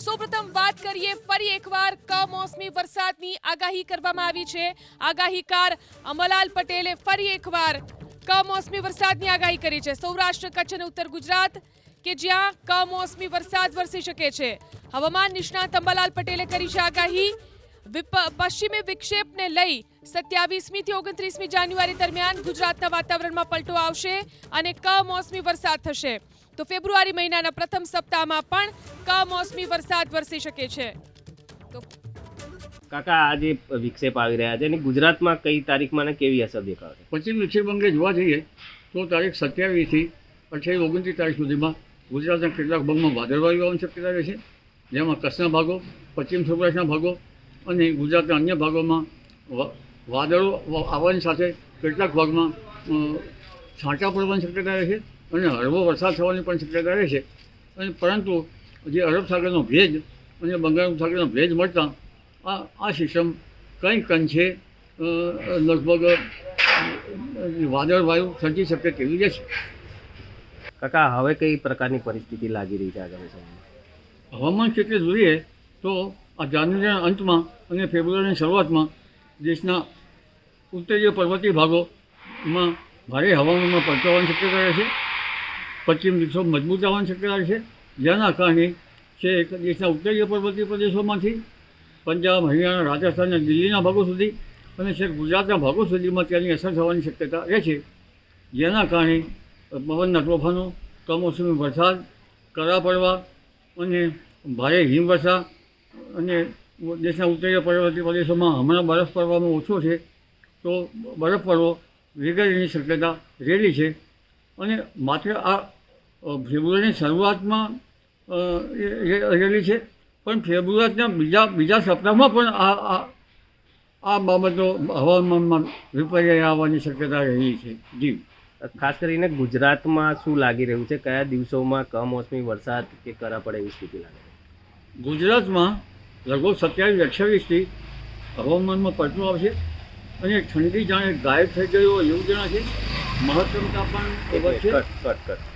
સૌપ્રથમ વાત કરીએ, ફરી એકવાર કમોસમી વરસાદની આગાહી કરવામાં આવી છે. આગાહીકાર અમલાલ પટેલે ફરી એકવાર કમોસમી વરસાદની આગાહી કરી છે. સૌરાષ્ટ્ર, કચ્છ અને ઉત્તર ગુજરાત કે જ્યાં કમોસમી વરસાદ વરસી શકે છે. હવામાન નિષ્ણાત અંબાલાલ પટેલે કરી છે આગાહી. પશ્ચિમી વિક્ષેપને લઈ સત્યાવીસમી થી ઓગણત્રીસમી જાન્યુઆરી દરમિયાન ગુજરાતના વાતાવરણમાં પલટો આવશે અને કમોસમી વરસાદ થશે. તો ફેબ્રુઆરી મહિનાના પ્રથમ સપ્તાહમાં પણ કમોસમી વરસાદ વરસી શકે છે. તો કાકા આજે વિક્ષેપ આવી રહ્યા છે એની ગુજરાતમાં કઈ તારીખમાં ને કેવી અસર દેખાશે પશ્ચિમ વિક્ષેપ અંગે જોવા જઈએ તો તારીખ સત્યાવીસથી અઠ્યાવીસ ઓગણત્રીસ તારીખ સુધીમાં ગુજરાતના કેટલાક ભાગમાં વાદળવાયુ આવવાની શક્યતા રહેશે જેમાં કચ્છના ભાગો પશ્ચિમ સૌરાષ્ટ્રના ભાગો અને ગુજરાતના અન્ય ભાગોમાં વાદળો આવવાની સાથે કેટલાક ભાગમાં છાંટા પડવાની શક્યતા રહેશે અને હળવો વરસાદ થવાની પણ શક્યતા રહેશે અને પરંતુ જે અરબ સાગરનો ભેજ અને બંગાળ સાગરનો ભેજ મળતા આ આ સિસ્ટમ કંઈક અંશે લગભગ વાદળ વાયુ સર્જી શકે તેવી રહેશે કાકા હવે કઈ પ્રકારની પરિસ્થિતિ લાગી રહી છે આગામી સમયમાં? હવામાન ક્ષેત્રે જોઈએ તો આ જાન્યુઆરીના અંતમાં અને ફેબ્રુઆરીની શરૂઆતમાં દેશના ઉત્તરીય પર્વતીય ભાગોમાં ભારે હવામાનમાં પલટાવાની શક્યતા રહેશે. પશ્ચિમ દિશો મજબૂત આવવાની શક્યતા રહેશે. જેના કારણે છે દેશના ઉત્તરીય પર્વતીય પ્રદેશોમાંથી પંજાબ, હરિયાણા, રાજસ્થાન અને દિલ્હીના ભાગો સુધી અને છેક ગુજરાતના ભાગો સુધીમાં તેની અસર થવાની શક્યતા રહે છે. જેના કારણે પવનના તોફાનો, કમોસમી વરસાદ, કરા પડવા અને ભારે હિમવર્ષા અને દેશના ઉત્તરીય પર્વતીય પ્રદેશોમાં હમણાં બરફ પડવામાં ઓછો છે, તો બરફ પડવો વગેરેની શક્યતા રહેલી છે. અને માત્ર આ ફેબ્રુઆરીની શરૂઆતમાં રહેલી છે. પણ ફેબ્રુઆરીના બીજા બીજા સપ્તાહમાં પણ આ આ બાબતો હવામાનમાં વિપર્યાય આવવાની શક્યતા રહેલી છે. જી. ખાસ કરીને ગુજરાતમાં શું લાગી રહ્યું છે? કયા દિવસોમાં કમોસમી વરસાદ કે કરા પડે એવી સ્થિતિ લાગે છે? ગુજરાતમાં લગભગ સત્યાવીસ અઠ્યાવીસથી હવામાનમાં પલટું આવશે અને ઠંડી જાણે ગાયબ થઈ ગયો એવું જણાશે મહત્તમ તાપમાન